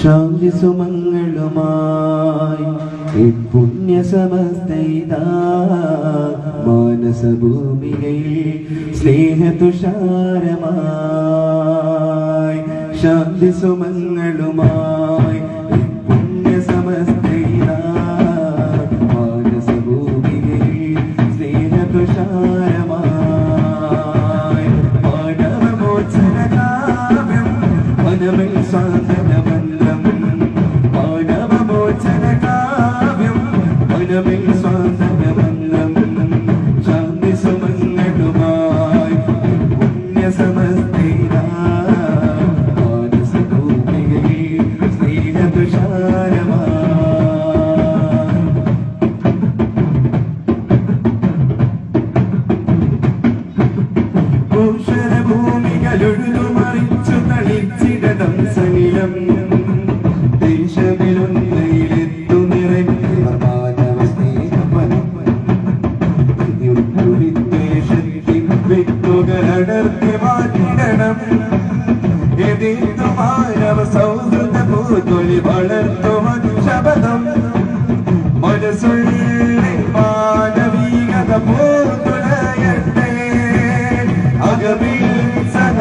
ശാന്തി സുമങ്ങളുമായി പുണ്യ പുണ്യസമസ്തൈതാ മാനസഭൂമികയിൽ സ്നേഹതുഷാരമായി ശാന്തി സുമങ്ങളുമായി ഭൂഷണഭൂമികളൊഴുതു മറിച്ചു തളിച്ചിടതം സനിലം. സൗഹൃദ പൂത്തൊലി വളർത്തുവൻ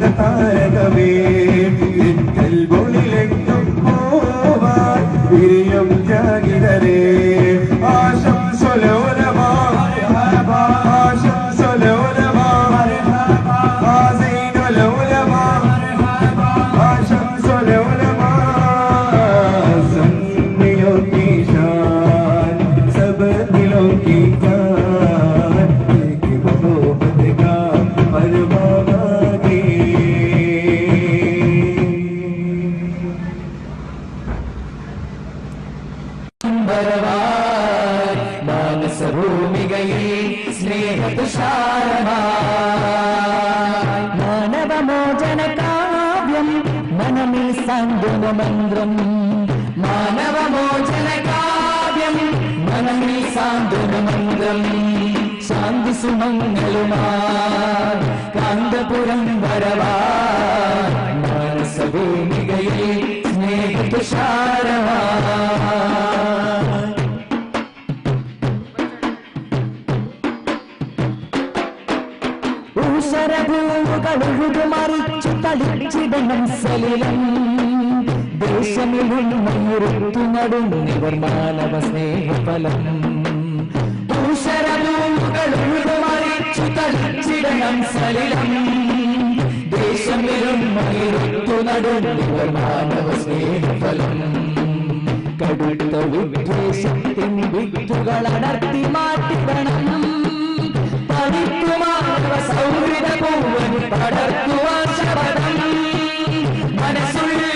ശാന്തി താരകമേ സാന്ത്വനമന്ത്രം മാനവമോചന കാവ്യം. മനമിൽ സാന്ത്വനമന്ത്രം. ശാന്തി സുമങ്ങളുമായി കാന്തപുരം വരവാ തളിച്ചിടണം സലിലം ദേശമിലുണ്ണുയർത്തു നടുന്നിവർ മാനവ സൗഹൃദ പൂവൻ പടർത്തുവാൻ ശബദം മനസ്സുള്ളിൽ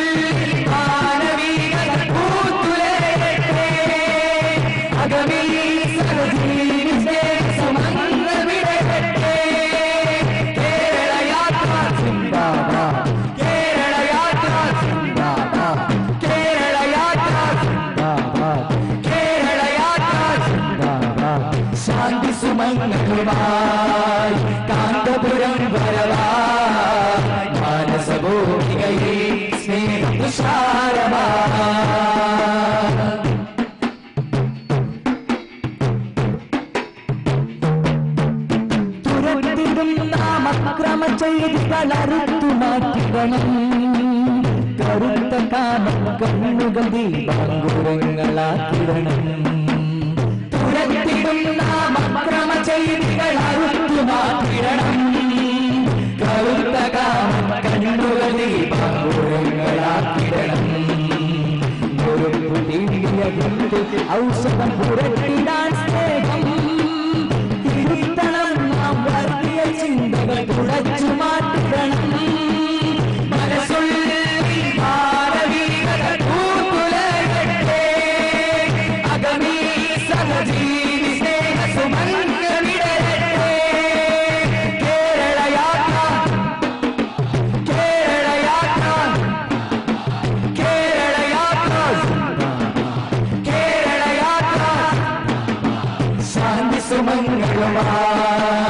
ശാന്തി സുമങ്ങളുമായി കാന്തപുരം വരവായി മാനസഭൂമികയിൽ സ്നേഹതുഷാരമായി തുരത്തിടും നാം അക്രമ ചെയ്തികൾ അറുത്തു മാറ്റിടണം കറുത്ത കാമം കണ്ണുകൾ ദീപാങ്കുരങ്ങളാക്കിടണം തുരത്തിടും നാം അക്രമ ചെയ്തികൾ അറുത്തു മാറ്റിടണം കറുത്ത കാമം കണ്ണുകൾ ദീപാങ്കുരങ്ങളാക്കിടണം നെടുമ്പു തീണ്ടിയ ഹിന്ദു ഔഷധം പുരട്ടിടാൻ سلام